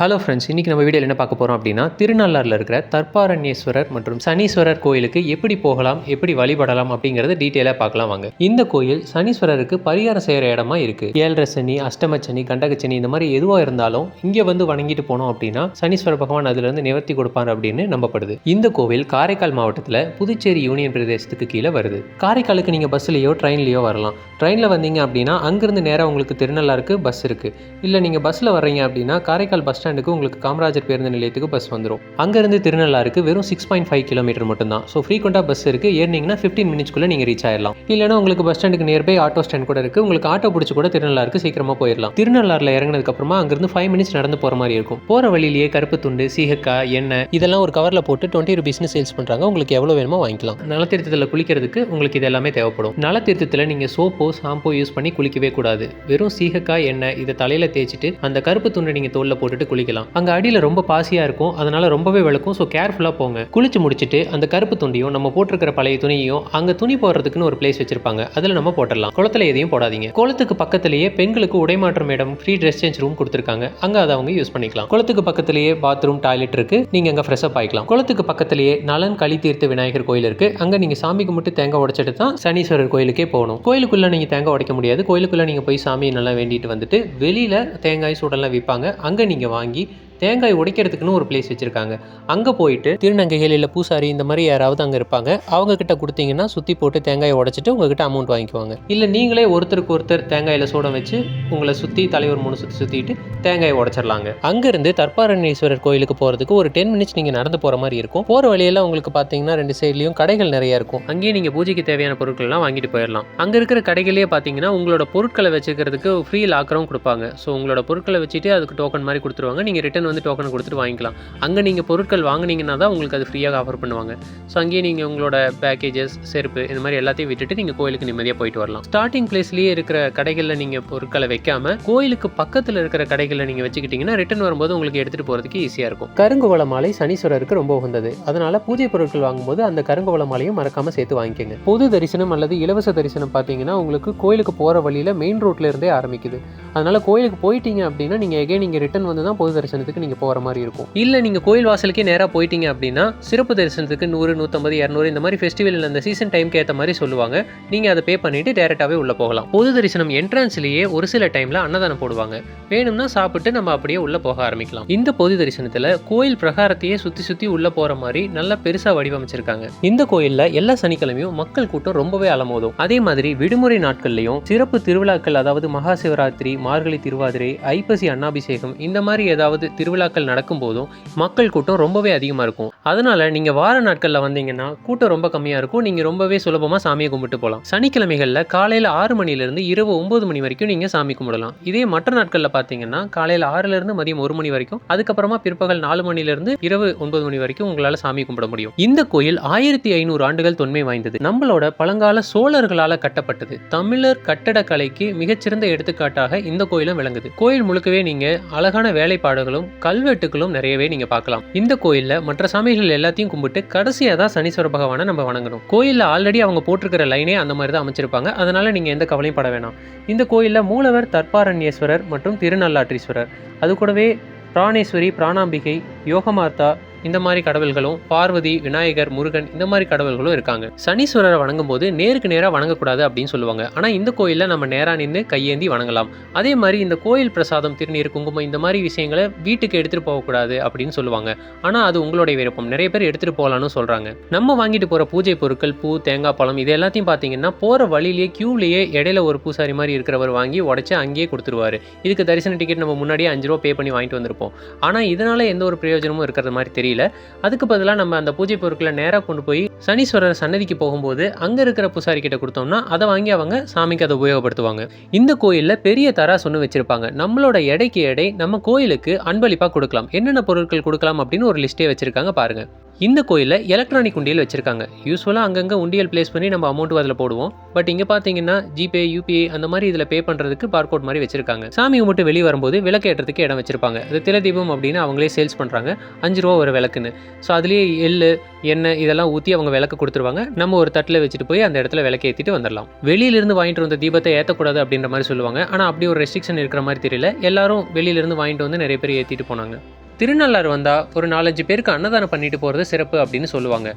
Hello friends இன்றைக்கி நம்ம வீடியோவில் என்ன பார்க்க போகிறோம் அப்படின்னா திருநள்ளாரில் இருக்கிற தர்பாரண்யேஸ்வரர் மற்றும் சனீஸ்வரர் கோயிலுக்கு எப்படி போகலாம் எப்படி வழிபடலாம் அப்படிங்கிறத டீட்டெயிலாக பார்க்கலாம் வாங்க. இந்த கோயில் சனீஸ்வரருக்கு பரிகாரம் செய்கிற இடமா இருக்குது ஏழரை சனி அஷ்டம சனி கண்டகச்சனி இந்த மாதிரி எதுவாக இருந்தாலும் இங்கே வந்து வணங்கிட்டு போனோம் அப்படின்னா சனீஸ்வர பகவான் அதுலேருந்து நிவர்த்தி கொடுப்பார் அப்படின்னு நம்பப்படுது. இந்த கோவில் காரைக்கால் மாவட்டத்தில் புதுச்சேரி யூனியன் பிரதேசத்துக்கு கீழே வருது. காரைக்காலுக்கு நீங்கள் பஸ்ஸுலையோ ட்ரெயின்லேயோ வரலாம். ட்ரெயினில் வந்தீங்க அப்படின்னா அங்கேருந்து நேராக உங்களுக்கு திருநள்ளாருக்கு பஸ் இருக்குது இல்லை நீங்கள் பஸ்ஸில் வர்றீங்க அப்படின்னா காரைக்கால் பஸ் ஸ்டாண்டுக்கு உங்களுக்கு காமராஜர் பேருந்து நிலையத்துக்கு பஸ் வந்துடும் அங்கேருந்து திருநள்ளாருக்கு வெறும் சிக்ஸ் பாயிண்ட் ஃபைவ் கிலோமீட்டர் மட்டும்தான். ஸோ ஃப்ரீக்வெண்ட்டாக பஸ் இருக்குது ஏறினீங்கன்னா ஃபிஃப்டீன் மினிட்ஸ்க்குள்ளே நீங்கள் ரீச் ஆயிடலாம் இல்லைனா உங்களுக்கு பஸ் ஸ்டாண்டுக்கு நியர்பை ஆட்டோ ஸ்டாண்ட் கூட இருக்குது உங்களுக்கு ஆட்டோ பிடிச்சி கூட திருநள்ளாருக்கு சீக்கிரமாக போயிடலாம் திருநள்ளாறில் இறங்கினதுக்கப்புறமா அங்கேருந்து ஃபைவ் மினிட்ஸ் நடந்து போகிற மாதிரி இருக்கும். போகிற வழியிலேயே கருப்பு துண்டு சீகக்காய் எண்ணெய் இதெல்லாம் ஒரு கவரில் போட்டு டுவெண்ட்டி ருபீஸ்னு சேல்ஸ் பண்ணுறாங்க உங்களுக்கு எவ்வளோ வேணுமோ வாங்கிக்கலாம். நலத்தீர்த்தத்தில் குளிக்கிறதுக்கு உங்களுக்கு இது எல்லாமே தேவைப்படும். நலத்தீர்த்தத்தில் நீங்கள் சோப்போ ஷாம்போ யூஸ் பண்ணி குளிக்கவே கூடாது. வெறும் சீகக்காய் எண்ணெய் இதை தலையில் தேய்ச்சிட்டு அந்த கருப்பு துண்டை நீங்கள் தோலில் போட்டுட்டு குளிக்கலாம். அங்கே அடியில் ரொம்ப பாசியாக இருக்கும். அதனால ரொம்பவே விளக்கும். ஸோ கேர்ஃபுல்லாக போங்க. குளிச்சு முடிச்சுட்டு அந்த கருப்பு துண்டியும் நம்ம போட்டிருக்கிற பழைய துணியையும் அங்கே துணி போடுறதுக்குன்னு ஒரு பிளேஸ் வச்சிருப்பாங்க. அதில் நம்ம போட்டுடலாம். குளத்துல எதையும் போடாதீங்க. குளத்துக்கு பக்கத்திலேயே பெண்களுக்கு உடைமாற்றம் இடம் ஃப்ரீ ட்ரெஸ் சேஞ்ச் ரூம் கொடுத்துருக்காங்க. அங்கே அதை அவங்க யூஸ் பண்ணிக்கலாம். குளத்துக்கு பக்கத்திலேயே பாத்ரூம் டாய்லெட் இருக்கு. நீங்கள் அங்கே ஃப்ரெஷ் அப் ஆகிக்கலாம் குளத்துக்கு பக்கத்திலேயே நலன் களி விநாயகர் கோயில் இருக்கு. அங்கே நீங்கள் சாமி கும்பிட்டு தேங்காய் உடைச்சிட்டு தான் சனீஸ்வரர் கோயிலுக்கே போகணும். கோயிலுக்குள்ளே நீங்கள் தேங்காய் உடைக்க முடியாது. கோயிலுக்குள்ளே நீங்கள் போய் சாமி நல்லா வேண்டிட்டு வந்துட்டு வெளியில் தேங்காய் சூடெல்லாம் விற்பாங்க அங்கே நீங்கள் வாங்கி வாங்கி தேங்காய் உடைக்கிறதுக்குன்னு ஒரு பிளேஸ் வச்சுருக்காங்க. அங்கே போயிட்டு திருநங்கைகள் இல்லை பூசாரி இந்த மாதிரி யாராவது அங்கே இருப்பாங்க. அவங்க கிட்ட கொடுத்தீங்கன்னா சுற்றி போட்டு தேங்காயை உடச்சிட்டு உங்ககிட்ட அமௌண்ட் வாங்கிக்குவாங்க. இல்லை நீங்களே ஒருத்தருக்கு ஒருத்தர் தேங்காயில் சூடம் வச்சு உங்களை சுற்றி தலைவர் மூணு சுற்றி சுற்றிட்டு தேங்காயை உடச்சிடலாங்க. அங்கேருந்து தர்பாரணீஸ்வரர் கோயிலுக்கு போகிறதுக்கு ஒரு டென் மினிட்ஸ் நீங்கள் நடந்து போகிற மாதிரி இருக்கும். போகிற வழியெல்லாம் உங்களுக்கு பார்த்தீங்கன்னா ரெண்டு சைட்லேயும் கடைகள் நிறைய இருக்கும். அங்கேயே நீங்கள் பூஜைக்கு தேவையான பொருட்கள்லாம் வாங்கிட்டு போயிடலாம். அங்கே இருக்கிற கடைகளே பார்த்தீங்கன்னா உங்களோட பொருட்களை வச்சுக்கிறதுக்கு ஃப்ரீ லாக்கரும் கொடுப்பாங்க. ஸோ உங்களோட பொருட்களை வச்சுட்டு அதுக்கு டோக்கன் மாதிரி கொடுத்துருவாங்க. நீங்கள் ரிட்டன் வந்து டோக்கனை கொடுத்துட்டு வாங்கிக்கலாம். அங்கே நீங்கள் பொருட்கள் வாங்குனீங்கன்னா தான் உங்களுக்கு அது ஃப்ரீயாக ஆஃபர் பண்ணுவாங்க. ஸோ அங்கேயே நீங்கள் உங்களோட பேக்கேஜஸ் செருப்பு இந்த மாதிரி எல்லாத்தையும் விட்டுட்டு நீங்கள் கோயிலுக்கு நிம்மதியாக போயிட்டு வரலாம். ஸ்டார்டிங் பிளேஸ்லேயே இருக்கிற கடைகளில் நீங்கள் பொருட்களை வைக்காம கோயிலுக்கு பக்கத்தில் இருக்கிற கடைகளில் நீங்கள் வச்சுக்கிட்டிங்கன்னா ரிட்டன் வரும்போது உங்களுக்கு எடுத்துகிட்டு போகிறதுக்கு ஈஸியாக இருக்கும். கருங்குவள மாலை சனீஸ்வரருக்கு ரொம்ப உகந்தது. அதனால் பூஜை பொருட்கள் வாங்கும்போது அந்த கருங்குவள மாலையும் மறக்காமல் சேர்த்து வாங்கிக்கோங்க. பொது தரிசனம் அல்லது இலவச தரிசனம் பார்த்தீங்கன்னா உங்களுக்கு கோயிலுக்கு போகிற வழியில் மெயின் ரோட்ல இருந்தே ஆரம்பிக்குது. அதனால் கோயிலுக்கு போயிட்டீங்க அப்படின்னா நீங்கள் எகே நீங்கள் ரிட்டன் வந்து தான் பொது தரிசனத்துக்கு நீங்கள் போகிற மாதிரி இருக்கும். இல்லை நீங்கள் கோயில் வாசலுக்கே நேராக போயிட்டீங்க அப்படின்னா சிறப்பு தரிசனத்துக்கு நூறு நூற்றம்பது இரநூறு இந்த மாதிரி ஃபெஸ்டிவல் அந்த சீசன் டைம்க்கு ஏற்ற மாதிரி சொல்லுவாங்க. நீங்கள் அதை பே பண்ணிட்டு டேரெக்டாகவே உள்ளே போகலாம். பொது தரிசனம் என்ட்ரன்ஸ்லேயே ஒரு சில டைமில் அன்னதானம் போடுவாங்க. வேணும்னா சாப்பிட்டு நம்ம அப்படியே உள்ளே போக ஆரம்பிக்கலாம். இந்த பொது தரிசனத்தில் கோயில் பிரகாரத்தையே சுற்றி சுற்றி உள்ளே போகிற மாதிரி நல்லா பெருசாக வடிவமைச்சிருக்காங்க. இந்த கோயிலில் எல்லா சனிக்கிழமையும் மக்கள் கூட்டம் ரொம்பவே அலமோதும். அதே மாதிரி விடுமுறை நாட்கள்லையும் சிறப்பு திருவிழாக்கள் அதாவது மகா சிவராத்திரி மார்கழி திருவாதிரை ஐப்பசி அன்னாபிஷேகம் இந்த மாதிரி ஏதாவது திருவிழாக்கள் நடக்கும் போதும் மக்கள் கூட்டம் ரொம்பவே அதிகமாக இருக்கும். அதனால நீங்கள் வார நாட்களில் வந்தீங்கன்னா கூட்டம் ரொம்ப கம்மியாக இருக்கும். நீங்கள் ரொம்பவே சுலபமாக சாமியை கும்பிட்டு போகலாம் சனிக்கிழமைகளில் காலையில் ஆறு மணிலேருந்து இரவு ஒம்பது மணி வரைக்கும் நீங்கள் சாமி கும்பிடலாம். இதே மற்ற நாட்களில் பார்த்தீங்கன்னா காலையில் ஆறுலேருந்து மதியம் ஒரு மணி வரைக்கும் அதுக்கப்புறமா பிற்பகல் நாலு மணிலேருந்து இரவு ஒன்பது மணி வரைக்கும் உங்களால் சாமி கும்பிட முடியும். இந்த கோயில் ஆயிரத்தி ஐநூறு ஆண்டுகள் தொன்மை வாய்ந்தது. நம்மளோட பழங்கால சோழர்களால் கட்டப்பட்டது. தமிழர் கட்டடக்கலைக்கு மிகச்சிறந்த எடுத்துக்காட்டாக இந்த கோயிலும் விளங்குது. கோயில் முழுக்கவே நீங்க அழகான வேலைப்பாடுகளும் கல்வெட்டுகளும் நிறையவே நீங்க பார்க்கலாம். இந்த கோயில்ல மற்ற சாமிகள் எல்லாத்தையும் கும்பிட்டு கடைசியா தான் சனீஸ்வர பகவானை நம்ம வணங்கணும். கோயிலில் ஆல்ரெடி அவங்க போட்டிருக்கிற லைனே அந்த மாதிரி தான் அமைச்சிருப்பாங்க. அதனால நீங்க எந்த கவலையும் பட வேணாம். இந்த கோயில்ல மூலவர் தற்பாரண்யேஸ்வரர் மற்றும் திருநள்ளாற்றீஸ்வரர். அது கூடவே பிராணேஸ்வரி பிராணாம்பிகை யோகமார்த்தா இந்த மாதிரி கடவுள்களும் பார்வதி விநாயகர் முருகன் இந்த மாதிரி கடவுள்களும் இருக்காங்க. சனீஸ்வரரை வணங்கும் போது நேருக்கு நேராக வணங்கக்கூடாது அப்படின்னு சொல்லுவாங்க. ஆனால் இந்த கோயிலில் நம்ம நேராக நின்று கையேந்தி வணங்கலாம். அதே மாதிரி இந்த கோயில் பிரசாதம் திருநீர் குங்குமம் இந்த மாதிரி விஷயங்களை வீட்டுக்கு எடுத்துகிட்டு போகக்கூடாது அப்படின்னு சொல்லுவாங்க. ஆனால் அது உங்களுடைய விருப்பம். நிறைய பேர் எடுத்துகிட்டு போகலான்னு சொல்கிறாங்க நம்ம வாங்கிட்டு போகிற பூஜை பொருட்கள் பூ தேங்காய் பழம் இது எல்லாத்தையும் பார்த்தீங்கன்னா போகிற வழியிலேயே க்யூலேயே இடையில ஒரு பூசாரி மாதிரி இருக்கிறவர் வாங்கி உடச்சி அங்கேயே கொடுத்துருவாரு. இதுக்கு தரிசன டிக்கெட் நம்ம முன்னாடியே அஞ்சு ரூபா பே பண்ணி வாங்கிட்டு வந்திருப்போம். ஆனால் இதனால் எந்த ஒரு பிரயோஜனமும் இருக்கிறது மாதிரி தெரியும் தெரியல. அதுக்கு பதிலாக நம்ம அந்த பூஜை பொருட்களை நேராக கொண்டு போய் சனீஸ்வரர் சன்னதிக்கு போகும்போது அங்கே இருக்கிற பூசாரி கிட்ட கொடுத்தோம்னா அதை வாங்கி அவங்க சாமிக்கு அதை உபயோகப்படுத்துவாங்க. இந்த கோயிலில் பெரிய தராஸ் ஒன்று வச்சிருப்பாங்க. நம்மளோட எடைக்கு எடை நம்ம கோயிலுக்கு அன்பளிப்பாக கொடுக்கலாம். என்னென்ன பொருட்கள் கொடுக்கலாம் அப்படின்னு ஒரு லிஸ்ட்டே வச்சிருக்காங்க பாருங்க. இந்த கோயிலில் எலக்ட்ரானிக் உண்டியல் வச்சுருக்காங்க. யூஸ்வலாக அங்கங்கே உண்டியல் ப்ளேஸ் பண்ணி நம்ம அமௌண்ட் அதில் போடுவோம். பட் இங்கே பார்த்தீங்கன்னா ஜிபே யூபிஐ அந்த மாதிரி இதில் பே பண்ணுறதுக்கு பார்கோட் மாதிரி வச்சுருக்காங்க. சாமி கும்பிட்டு வெளியே வரும்போது விளக்கு ஏற்றதுக்கு இடம் வச்சிருப்பாங்க. அது தில தீபம் அப்படின்னு அவங்களே சேல்ஸ் பண்ணுறாங்க அஞ்சு ரூபா ஒரு விளக்குன்னு. ஸோ அதுலேயே எள்ளு எண்ணெய் இதெல்லாம் ஊற்றி அவங்க விளக்கு கொடுத்துருவாங்க. நம்ம ஒரு தட்டில் வச்சுட்டு போய் அந்த இடத்துல விளக்கு ஏற்றிட்டு வந்துடலாம் வெளியிலிருந்து வாங்கிட்டு வந்த தீபத்தை ஏற்றக்கூடாது அப்படின்ற மாதிரி சொல்லுவாங்க. ஆனால் அப்படி ஒரு ரெஸ்ட்ரிக்ஷன் இருக்கிற மாதிரி தெரியல. எல்லாரும் வெளியிலிருந்து வாங்கிட்டு வந்து நிறைய பேர் ஏற்றிட்டு போனாங்க. திருநள்ளாறு வந்தால் ஒரு நாலஞ்சு பேருக்கு அன்னதானம் பண்ணிட்டு போகிறது சிறப்பு அப்படின்னு சொல்லுவாங்க.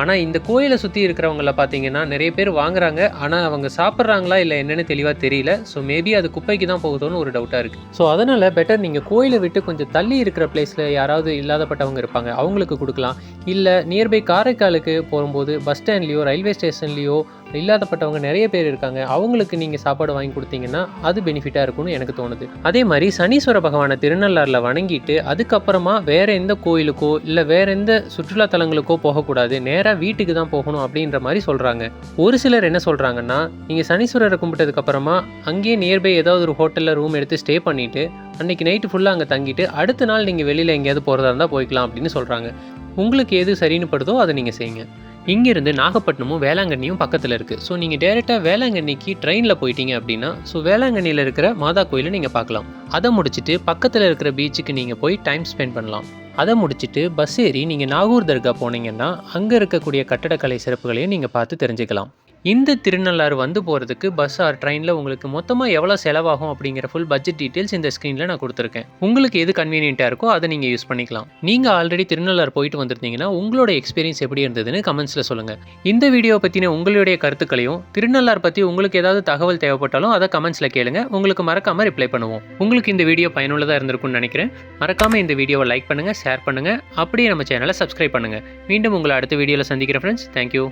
ஆனால் இந்த கோயிலை சுற்றி இருக்கிறவங்கள பார்த்தீங்கன்னா நிறைய பேர் வாங்குறாங்க. ஆனால் அவங்க சாப்பிட்றாங்களா இல்லை என்னென்னு தெளிவாக தெரியல. ஸோ மேபி அது குப்பைக்கு தான் போகுதோன்னு ஒரு டவுட்டாக இருக்குது ஸோ அதனால் பெட்டர் நீங்கள் கோயிலை விட்டு கொஞ்சம் தள்ளி இருக்கிற பிளேஸில் யாராவது இல்லாதப்பட்டவங்க இருப்பாங்க. அவங்களுக்கு கொடுக்கலாம். இல்லை நியர்பை காரைக்காலுக்கு போகும்போது பஸ் ஸ்டாண்ட்லேயோ ரயில்வே ஸ்டேஷன்லேயோ இல்லாதப்பட்டவங்க நிறைய பேர் இருக்காங்க. அவங்களுக்கு நீங்கள் சாப்பாடு வாங்கி கொடுத்தீங்கன்னா அது பெனிஃபிட்டாக இருக்கும்னு எனக்கு தோணுது. அதே மாதிரி சனீஸ்வர பகவானை திருநள்ளாறில் வணங்கிட்டு அதுக்கப்புறமா வேற எந்த கோயிலுக்கோ இல்லை வேற எந்த சுற்றுலா தலங்களுக்கோ போகக்கூடாது. நேராக வீட்டுக்கு தான் போகணும் அப்படின்ற மாதிரி சொல்கிறாங்க ஒரு சிலர் என்ன சொல்கிறாங்கன்னா நீங்கள் சனீஸ்வரரை கும்பிட்டதுக்கப்புறமா அங்கேயே நியர்பை ஏதாவது ஒரு ஹோட்டலில் ரூம் எடுத்து ஸ்டே பண்ணிவிட்டு அன்னைக்கு நைட்டு ஃபுல்லாக அங்கே தங்கிட்டு அடுத்த நாள் நீங்கள் வெளியில் எங்கேயாவது போகிறதா இருந்தால் போய்க்கலாம் அப்படின்னு சொல்கிறாங்க உங்களுக்கு எது சரின்னு படுதோ அதை நீங்கள் செய்யுங்க. இங்கேருந்து நாகப்பட்டினமும் வேளாங்கண்ணியும் பக்கத்தில் இருக்குது ஸோ நீங்கள் டேரெக்டாக வேளாங்கண்ணிக்கு ட்ரெயினில் போயிட்டீங்க அப்படின்னா ஸோ வேளாங்கண்ணியில் இருக்கிற மாதா கோயிலை நீங்கள் பார்க்கலாம். அதை முடிச்சுட்டு பக்கத்தில் இருக்கிற பீச்சுக்கு நீங்கள் போய் டைம் ஸ்பெண்ட் பண்ணலாம். அதை முடிச்சுட்டு பஸ் ஏறி நீங்கள் நாகூர் தர்கா போனீங்கன்னா அங்கே இருக்கக்கூடிய கட்டடக்கலை சிறப்புகளையும் நீங்கள் பார்த்து தெரிஞ்சுக்கலாம். இந்த திருநள்ளாறு வந்து போகிறதுக்கு பஸ் ஆர் ட்ரெயினில் உங்களுக்கு மொத்தமாக எவ்வளோ செலவாகும் அப்படிங்கிற ஃபுல் பட்ஜெட் டீட்டெயில்ஸ் இந்த ஸ்க்ரீனில் நான் கொடுத்துருக்கேன். உங்களுக்கு எது கன்வீனியண்ட்டாக இருக்கோ அதை நீங்கள் யூஸ் பண்ணிக்கலாம். நீங்கள் ஆல்ரெடி திருநள்ளாறு போயிட்டு வந்திருந்தீங்கன்னா உங்களோட எக்ஸ்பீரியன்ஸ் எப்படி இருந்ததுன்னு கமெண்ட்ஸில் சொல்லுங்கள் இந்த வீடியோ பற்றின உங்களுடைய கருத்துக்களையும் திருநள்ளாறு பற்றி உங்களுக்கு ஏதாவது தகவல் தேவைப்பட்டாலும் அதை கமெண்ட்ஸில் கேளுங்க. உங்களுக்கு மறக்காமல் ரிப்ளை பண்ணுவோம். உங்களுக்கு இந்த வீடியோ பயனுள்ளதாக இருந்திருக்கும்னு நினைக்கிறேன். மறக்காமல் இந்த வீடியோவை லைக் பண்ணுங்கள் ஷேர் பண்ணுங்கள் அப்படியே நம்ம சேனலை சப்ஸ்கிரைப் பண்ணுங்கள் மீண்டும் உங்களை அடுத்த வீடியோவில் சந்திக்கிறேன் ஃப்ரெண்ட்ஸ் தேங்க்யூ